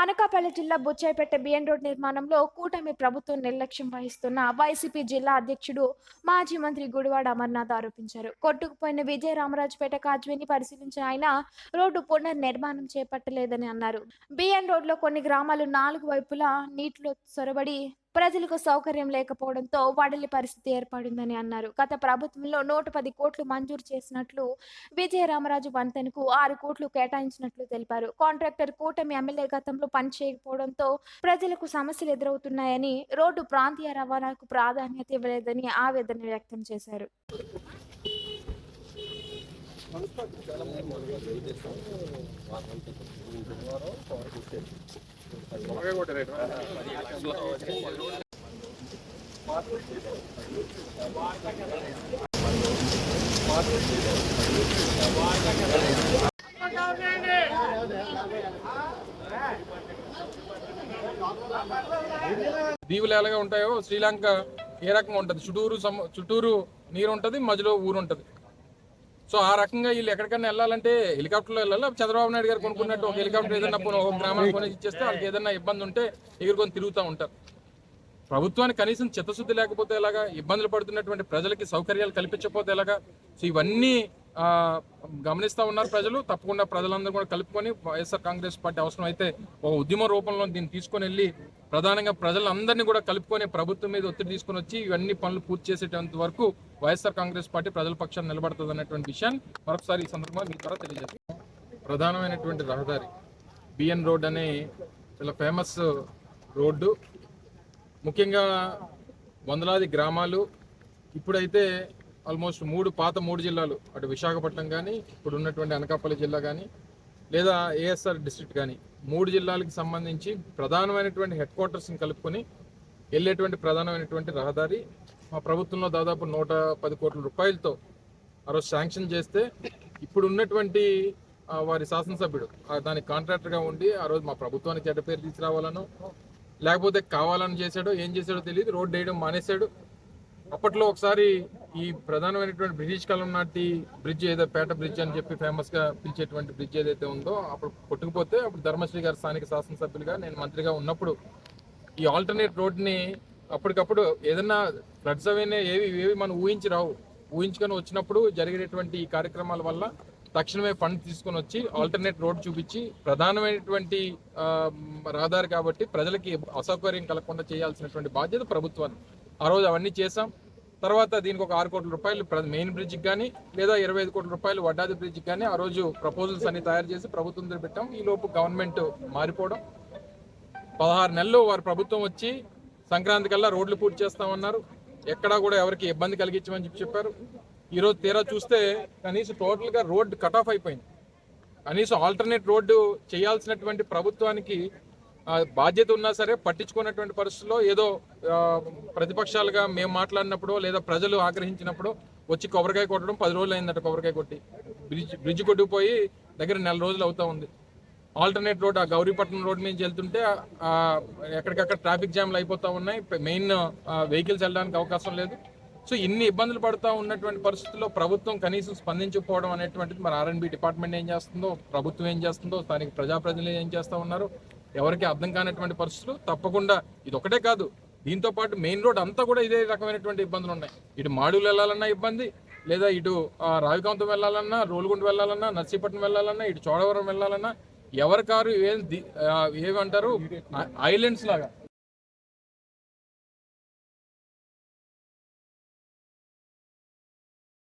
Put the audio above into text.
అనకాపల్లి జిల్లా బుచ్చాయిపేట B N road నిర్మాణంలో కూటమి ప్రభుత్వం నిర్లక్ష్యం వహిస్తున్న వైసీపీ జిల్లా అధ్యక్షుడు మాజీ మంత్రి గుడివాడ అమర్నాథ్ ఆరోపించారు. కొట్టుకుపోయిన విజయ రామరాజుపేట కాజ్వేని పరిశీలించిన ఆయన రోడ్డు పునర్నిర్మాణం చేపట్టలేదని అన్నారు. బిఎన్ రోడ్లో కొన్ని గ్రామాలు నాలుగు వైపులా నీటిలో సొరబడి ప్రజలకు సౌకర్యం లేకపోవడంతో వడలి పరిస్థితి ఏర్పడిందని అన్నారు. గత ప్రభుత్వంలో నూట పది కోట్లు మంజూరు చేసినట్లు విజయరామరాజు వంతెనకు ఆరు కోట్లు కేటాయించినట్లు తెలిపారు. కాంట్రాక్టర్ కూటమి ఎమ్మెల్యే గతంలో పనిచేయకపోవడంతో ప్రజలకు సమస్యలు ఎదురవుతున్నాయని రోడ్డు ప్రాంతీయ రవాణాకు ప్రాధాన్యత ఇవ్వలేదని ఆవేదన వ్యక్తం చేశారు. దీవులు ఎలాగా ఉంటాయో? శ్రీలంక ఏ రకంగా ఉంటుంది? చుట్టూరు సము చుట్టూరు నీరు ఉంటుంది మధ్యలో ఊరు ఉంటుంది. సో ఆ రకంగా వీళ్ళు ఎక్కడికైనా వెళ్ళాలంటే హెలికాప్టర్లో వెళ్ళాలి? చంద్రబాబు నాయుడు గారు కొనుక్కున్నట్టు ఒక హెలికాప్టర్ ఏదైనా ఒక గ్రామానికి కొని ఇచ్చేస్తే వాళ్ళకి ఏదైనా ఇబ్బంది ఉంటే ఎగురుకొని తిరుగుతూ ఉంటారు. ప్రభుత్వానికి కనీసం చిత్తశుద్ధి లేకపోతే ఎలాగా ఇబ్బందులు పడుతున్నటువంటి ప్రజలకి సౌకర్యాలు కల్పించకపోతే ఎలాగా? సో ఇవన్నీ గమనిస్తూ గమనిస్తా ఉన్నారు ప్రజలు. తప్పకుండా ప్రజలందరూ కూడా కలుపుకొని వైఎస్ఆర్ కాంగ్రెస్ పార్టీ అవసరం అయితే ఒక ఉద్యమ రూపంలో దీన్ని తీసుకొని వెళ్ళి ప్రధానంగా ప్రజలందరినీ కూడా కలుపుకొని ప్రభుత్వం మీద ఒత్తిడి తీసుకొని వచ్చి ఇవన్నీ పనులు పూర్తి చేసేటంత వరకు వైఎస్ఆర్ కాంగ్రెస్ పార్టీ ప్రజల పక్షాన్ని నిలబడుతుంది అన్నటువంటి విషయాన్ని మరొకసారి ఈ సందర్భంగా మీ ద్వారా తెలియజేస్తాను. ప్రధానమైనటువంటి రహదారి బిఎన్ రోడ్ అనే చాలా ఫేమస్ రోడ్డు. ముఖ్యంగా వందలాది గ్రామాలు ఇప్పుడైతే ఆల్మోస్ట్ మూడు పాత మూడు జిల్లాలు అటు విశాఖపట్నం కానీ ఇప్పుడు ఉన్నటువంటి అనకాపల్లి జిల్లా కానీ లేదా ఏఎస్ఆర్ డిస్ట్రిక్ట్ కానీ మూడు జిల్లాలకు సంబంధించి ప్రధానమైనటువంటి హెడ్ క్వార్టర్స్ని కలుపుకొని వెళ్ళేటువంటి ప్రధానమైనటువంటి రహదారి మా ప్రభుత్వంలో దాదాపు నూట పది కోట్ల రూపాయలతో ఆ రోజు శాంక్షన్ చేస్తే ఇప్పుడు ఉన్నటువంటి వారి శాసనసభ్యుడు దానికి కాంట్రాక్టర్గా ఉండి ఆ రోజు మా ప్రభుత్వానికి చెడ్డ పేరు తీసుకురావాలను లేకపోతే కావాలని చేశాడో ఏం చేశాడో తెలియదు. రోడ్డు వేయడం మానేశాడు. అప్పట్లో ఒకసారి ఈ ప్రధానమైనటువంటి బ్రిటిష్ కాలం నాటి బ్రిడ్జ్ ఏదో పేట బ్రిడ్జ్ అని చెప్పి ఫేమస్గా పిలిచేటువంటి బ్రిడ్జ్ ఏదైతే ఉందో అప్పుడు కొట్టుకుపోతే అప్పుడు ధర్మశ్రీ గారు స్థానిక శాసనసభ్యులుగా నేను మంత్రిగా ఉన్నప్పుడు ఈ ఆల్టర్నేట్ రోడ్ని అప్పటికప్పుడు ఏదన్నా ఫ్లడ్స్ అవన్నీ ఏవి ఏవి మనం ఊహించి రావు. ఊహించుకొని వచ్చినప్పుడు జరిగేటువంటి ఈ కార్యక్రమాల వల్ల తక్షణమే ఫండ్ తీసుకొని వచ్చి ఆల్టర్నేట్ రోడ్ చూపించి ప్రధానమైనటువంటి రహదారి కాబట్టి ప్రజలకి అసౌకర్యం కలగకుండా చేయాల్సినటువంటి బాధ్యత ప్రభుత్వాన్ని ఆ రోజు అవన్నీ చేసాం తర్వాత దీనికి ఒక ఆరు కోట్ల రూపాయలు ప్ర- మెయిన్ బ్రిడ్జ్కి కానీ లేదా ఇరవై ఐదు కోట్ల రూపాయలు వడ్డాది బ్రిడ్జ్కి కానీ ఆ రోజు ప్రపోజల్స్ అన్ని తయారు చేసి ప్రభుత్వం దగ్గర పెట్టాం. ఈ లోపు గవర్నమెంట్ మారిపోవడం. పదహారు నెలలు వారి ప్రభుత్వం వచ్చి సంక్రాంతి కల్లా రోడ్లు పూర్తి చేస్తామన్నారు. ఎక్కడా కూడా ఎవరికి ఇబ్బంది కలిగించమని చెప్పి చెప్పారు. ఈరోజు తీరా చూస్తే కనీసం టోటల్గా రోడ్డు కట్ ఆఫ్ అయిపోయింది. కనీసం ఆల్టర్నేట్ రోడ్డు చేయాల్సినటువంటి ప్రభుత్వానికి బాధ్యత ఉన్నా సరే పట్టించుకున్నటువంటి పరిస్థితుల్లో ఏదో ప్రతిపక్షాలుగా మేము మాట్లాడినప్పుడు లేదా ప్రజలు ఆగ్రహించినప్పుడు వచ్చి కొబ్బరికాయ కొట్టడం పది రోజులు అయిందట కొబ్బరికాయ కొట్టి. బ్రిడ్జ్ బ్రిడ్జ్ కొట్టుకుపోయి దగ్గర నెల రోజులు అవుతా ఉంది. ఆల్టర్నేట్ రోడ్ ఆ గౌరీపట్నం రోడ్ నుంచి వెళ్తుంటే ఎక్కడికక్కడ ట్రాఫిక్ జామ్లు అయిపోతూ ఉన్నాయి. మెయిన్ వెహికల్స్ వెళ్ళడానికి అవకాశం లేదు. సో ఇన్ని ఇబ్బందులు పడుతూ ఉన్నటువంటి పరిస్థితుల్లో ప్రభుత్వం కనీసం స్పందించకపోవడం అనేటువంటిది మరి ఆర్ఎన్బి డిపార్ట్మెంట్ ఏం చేస్తుందో ప్రభుత్వం ఏం చేస్తుందో స్థానిక ప్రజాప్రతినిధులు ఏం చేస్తూ ఉన్నారు? ఎవరికి అర్థం కానటువంటి పరిస్థితులు తప్పకుండా ఇది ఒకటే కాదు. దీంతో పాటు మెయిన్ రోడ్ అంతా కూడా ఇదే రకమైనటువంటి ఇబ్బందులు ఉన్నాయి. ఇటు మాడులు వెళ్ళాలన్నా ఇబ్బంది లేదా ఇటు రావికాంతం వెళ్ళాలన్నా రోలుగుంట వెళ్ళాలన్నా నర్సీపట్నం వెళ్ళాలన్నా ఇటు చోడవరం వెళ్ళాలన్నా ఎవరి కారు ఏం ఏమంటారు ఐ- లాగా.